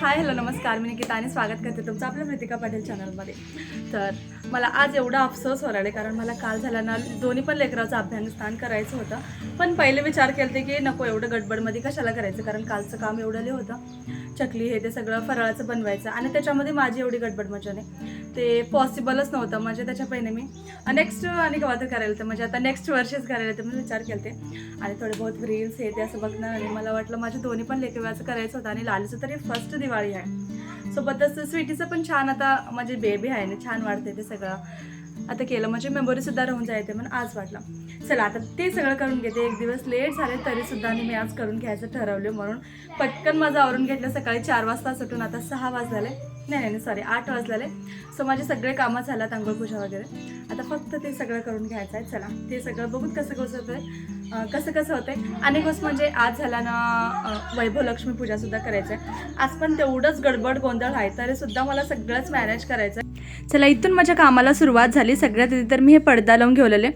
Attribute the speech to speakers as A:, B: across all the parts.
A: Hi hello नमस्कार. मी निकिता आणि स्वागत करते तुमचं आपल्या प्रीतिका पाटील चॅनलमध्ये. तर मला आज एवढा अफसोस होराडे कारण मला काल झाला ना दोन्ही पण लेकराचं अभ्यासस्थान करायचं होतं. पण पहिले विचार केले की नको एवढं गडबडमध्ये कशाला करायचं कारण कालचं काम एवढं लय होतं. चकली हे ते सगळं फराळाचं बनवायचं. आणि त्याच्यामध्ये माझी एवढी गडबड मजा नाही. ते पॉसिबलच नव्हतं. म्हणजे त्याच्या पहिले मी नेक्स्ट आणि केव्हा तर करायला तर म्हणजे आता नेक्स्ट वर्षीच करायला तर मी विचार केले आणि थोडे बहुत रील्स हे ते असं बघणं आणि मला वाटलं माझ्या दोन्ही पण लेखव्याचं करायचं होतं. आणि लालीचं तरी फर्स्ट दिवाळी आहे. सोबतच स्वीटीचं पण छान आता म्हणजे बेबी आहे ना छान वाढते ते सगळं. आता केलं म्हणजे मेमोरीसुद्धा राहून जायते म्हणून आज वाटलं. चला आता ते सगळं करून घेते. एक दिवस लेट झाले तरीसुद्धा आणि मी आज करून घ्यायचं ठरवले म्हणून. पटकन माझं आवरून घेतलं सकाळी चार वाजता सुटून आता सहा वाजले नाही नाही नाही सॉरी आठ वाजलेले. सो माझे सगळे कामं झाल्यात आंघोळपूजा वगैरे. आता फक्त ते सगळं करून घ्यायचं आहे. चला ते सगळं बघून कसं कसं होतं आहे कसं कसं होतंय. आणि गोष्ट म्हणजे आज झाला ना वैभव लक्ष्मी पूजासुद्धा करायचं आहे आज पण तेवढंच गडबड गोंधळ आहे तरी सुद्धा मला सगळंच मॅनेज करायचं आहे चला इथून माझ्या कामाला सुरुवात झाली. सगळ्यात आधी तर मी हे पडदा लावून घेवलेले.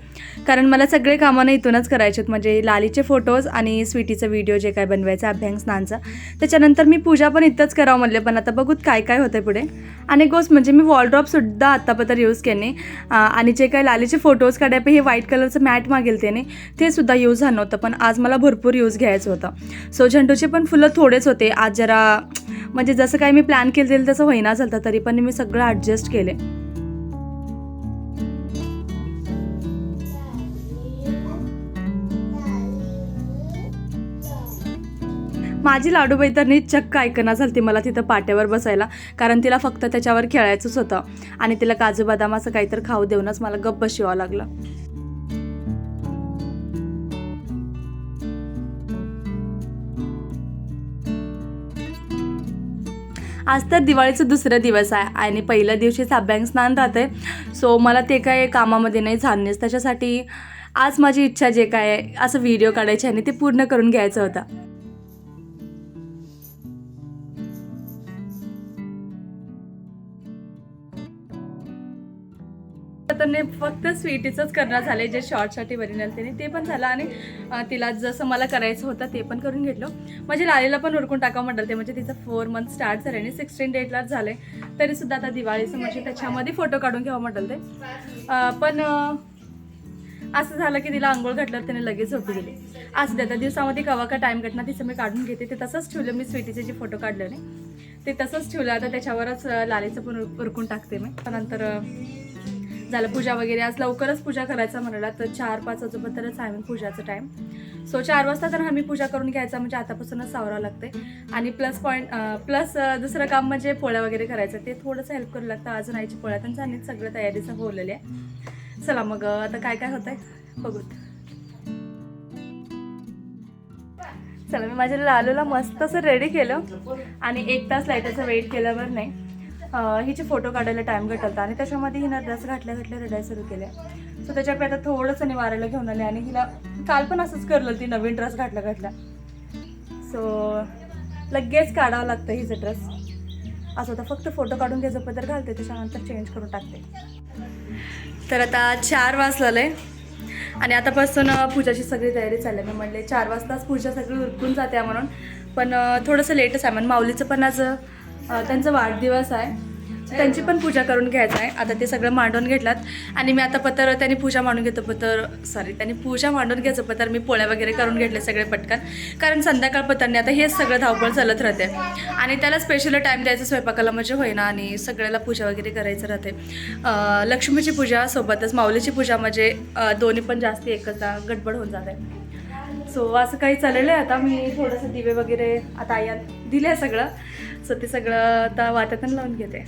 A: कारण मला सगळे कामानं इथूनच करायचे आहेत. म्हणजे लालीचे फोटोज आणि स्वीटीचा व्हिडिओ जे काय बनवायचा अभ्यंग स्नानचा. त्याच्यानंतर मी पूजा पण इथंच करावं म्हणले पण आता बघूत काय काय होतं पुढे. आणि गोष्ट म्हणजे मी वॉलड्रॉपसुद्धा आत्तापर्यंत यूज केले आणि जे काही लालीचे फोटोज काढायचे हे व्हाईट कलरचं मॅट मागेल त्याने ते सुद्धा यूज झालं नव्हतं. पण आज मला भरपूर यूज घ्यायचं होतं. सो झेंडूचे पण फुलं थोडेच होते. आज जरा म्हणजे जसं काही मी प्लॅन केलं तसं होईना झालं तरी पण मी सगळं ॲडजस्ट केले. माझी लाडूबाई तर नीट चक्क ऐकना झालती मला तिथं पाट्यावर बसायला कारण तिला फक्त त्याच्यावर खेळायचंच होतं. आणि तिला काजू बदाम असं काहीतरी खाऊ देऊनच मला गप्प बशिवावं लागलं. आज तर दिवाळीचं दुसरं दिवस आहे आणि पहिल्या दिवशीच अभ्यंग स्नान राहते सो मला ते काय कामामध्ये नाही झालंच त्याच्यासाठी आज माझी इच्छा जे काय आहे असं व्हिडिओ काढायची आणि ते पूर्ण करून घ्यायचं होतं. तर फक्त स्वीटीचंच करणं झाले जे शॉर्टसाठी बरीनल त्याने ते पण झालं आणि तिला जसं मला करायचं होतं ते पण करून घेतलं. म्हणजे लालीला पण उरकून टाका म्हटलं ते म्हणजे तिचं फोर मंथ स्टार्ट झाले आणि सिक्स्टीन डेटलाच झाले तरीसुद्धा आता दिवाळीचं म्हणजे त्याच्यामध्ये फोटो काढून घ्यावं म्हटलं ते. पण असं झालं की तिला आंघोळ घातल्यावर त्याने लगेच झोपी दिली असं त्या दिवसामध्ये कवा का टाईम घटना तिचं मी काढून घेते. ते तसंच ठेवलं मी स्वीटीचे जे फोटो काढले नाही ते तसंच ठेवलं. आता त्याच्यावरच लालीचं पण उर- उरकून टाकते मी. त्यानंतर झालं पूजा वगैरे. आज लवकरच पूजा करायचं म्हणाला तर चार पाच वाजेपर्यंतच आहे पूजाचं टाईम सो चार वाजता तर आम्ही पूजा करून घ्यायचा म्हणजे आतापासूनच सावरावं लागते आणि प्लस पॉईंट प्लस दुसरं काम म्हणजे पोळ्या वगैरे करायचं. ते थोडंसं हेल्प करू लागतं. अजून आईची पोळ्या त्यांचं आणि सगळं तयारीचं बोललेलं आहे. चला मग आता काय काय होतंय? बघूत चला मी माझ्या लालूला मस्त असं रेडी केलं. आणि एक तास लाईटाचा वेट केल्यावर नाही. हिचे फोटो काढायला टाईम घटलता आणि त्याच्यामध्ये हिनं ड्रेस घातल्या घातल्या रडायला सुरू केल्या. सो त्याच्याकडे आता थोडंसं निवारायला घेऊन आले आणि हिला काल पण असंच करलं ती नवीन ड्रेस घातल्या घातल्या. सो लगेच काढावं लागतं हिचं ड्रेस असं आता फक्त फोटो काढून घ्यायचं पदर घालते त्याच्यानंतर चेंज करून टाकते. तर आता चार वाजलेलं आहे. आणि आतापासून पूजाची सगळी तयारी चालली आहे. मी म्हणले चार वाजताच पूजा सगळी उरकून जाते म्हणून. पण थोडंसं लेटच आहे. म्हणून माऊलीचं पण आज त्यांचा वाढदिवस आहे. त्यांची पण पूजा करून घ्यायचं आहे. आता ते सगळं मांडून घेतलात. आणि मी आता पत्र त्यांनी पूजा मांडून घेतो. पत्र सॉरी त्यांनी पूजा मांडून घ्यायचं पत्र. मी पोळ्या वगैरे करून घेतले सगळे पटकन. कारण संध्याकाळ पत्रांनी आता हेच सगळं धावपळ चालत राहते. आणि त्याला स्पेशल टाईम द्यायचं स्वयंपाकाला म्हणजे होईना आणि सगळ्याला पूजा वगैरे करायचं राहते. लक्ष्मीची पूजा सोबतच माऊलीची पूजा म्हणजे दोन्ही पण जास्ती एकदा गडबड होऊन जाते. सो असं काही चाललेलं आहे आता. मी थोडंसं दिवे वगैरे आता आई दिले आहे सगळं. सो ते सगळं आता वाट्यातून लावून घेते.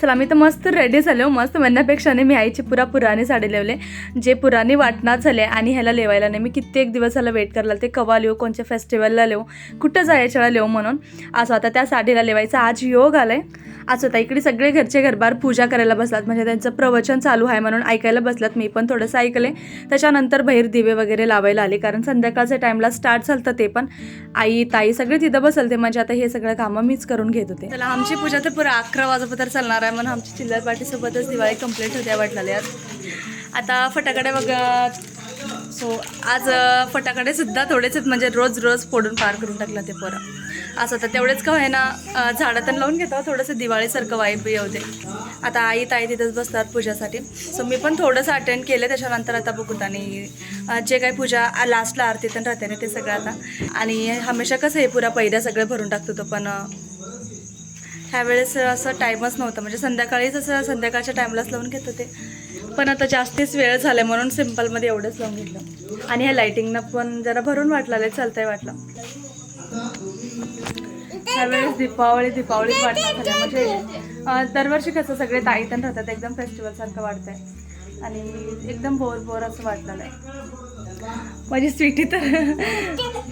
A: चला मी तर मस्त रेडी झालो. मस्त म्हणण्यापेक्षा नाही मी आईची पुरा पुराणी साडी लावले जे पुराणी वाटणार झाले आणि ह्याला लेवायला नाही. मी कित्येक दिवस झाला वेट करायला ते कवा लिहू कोणत्या फेस्टिवलला लिहू कुठं जायच्याला लिहू म्हणून. असं आता त्या साडीला लेवायचा. आज योग आला आहे आज होता इकडे सगळे घरचे घरबार पूजा करायला बसलात. म्हणजे त्यांचं प्रवचन चालू आहे म्हणून ऐकायला बसलात. मी पण थोडंसं ऐकले. त्याच्यानंतर बाहेर दिवे वगैरे लावायला आले. कारण संध्याकाळच्या टाईमला स्टार्ट झालं ते पण. आई ताई सगळे तिथं बसलते. म्हणजे आता हे सगळं कामं मीच करून घेत होते. चला आमची पूजा तर पुरा अकरा वाजेपर्यंत चालणार आहे. म्हणून आमची चिल्लर पार्टीसोबतच दिवाळी कंप्लीट होत्या वाटलेल्या आता फटाकडे बघा सो आज फटाकडेसुद्धा फटाकडे सुद्धा थोडेच म्हणजे रोज रोज फोडून पार करून टाकलं ते पोरं. असं तर तेवढेच का होईना झाडं तर लावून घेतो थोडंसं दिवाळीसारखं वाईब येऊ आता आई ताई तिथंच बसतात पूजासाठी. सो मी पण थोडंसं अटेंड केलं त्याच्यानंतर आता बघूत आणि जे काही पूजा लास्टला आरती पण राहते ना ते सगळं आता. आणि हमेशा कसं हे पुरा पहिल्या सगळं भरून टाकतो तो पण ह्यावेळेस असं टाईमच नव्हता. म्हणजे संध्याकाळीच असं संध्याकाळच्या टाईमलाच लावून घेत होते पण आता जास्तीच वेळ झाला म्हणून सिम्पलमध्ये एवढंच लावून घेतलं. आणि ह्या लाईटिंगनं पण जरा भरून वाटलं आहे चालतंय वाटलं. त्यावेळेस दीपावळी दीपावळीच वाटणं झालं म्हणजे दरवर्षी कसं सगळे ताईतन राहतात एकदम फेस्टिवलसारखं वाटतंय. आणि एकदम बोर बोर असं वाटलेलं आहे माझी स्वीटी तर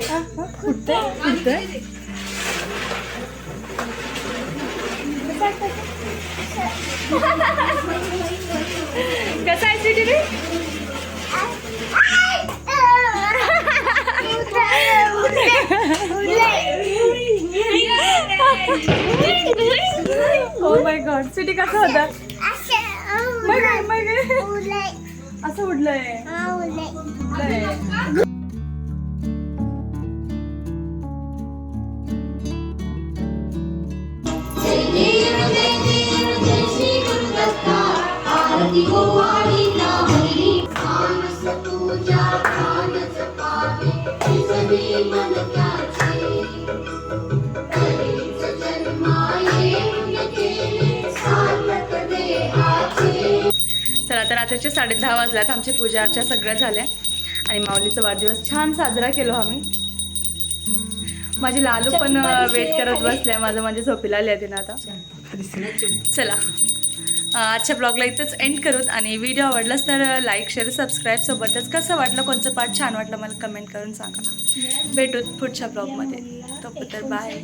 A: हा, हा, कसं आहे स्वीटी रे ओ माय गॉड स्वीटी कसं होता? असं उडलंय. उडलंय. चला तर रात्रीचे साडे दहा वाजल्यात. आमची पूजा अर्चा सगळ्या झाल्या. आणि माऊलीचा वाढदिवस छान साजरा केलो आम्ही. माझी लालू पण वेट करत बसल्या. माझं म्हणजे झोपीला आली तिनं आता. चला. आजच्या ब्लॉगला इथंच एंड करूत. आणि व्हिडिओ आवडलाच तर लाईक शेअर सबस्क्राईब सोबतच कसं वाटलं कोणचं पार्ट छान वाटलं मला कमेंट करून सांगा. भेटूत पुढच्या ब्लॉगमध्ये. तो तर बाय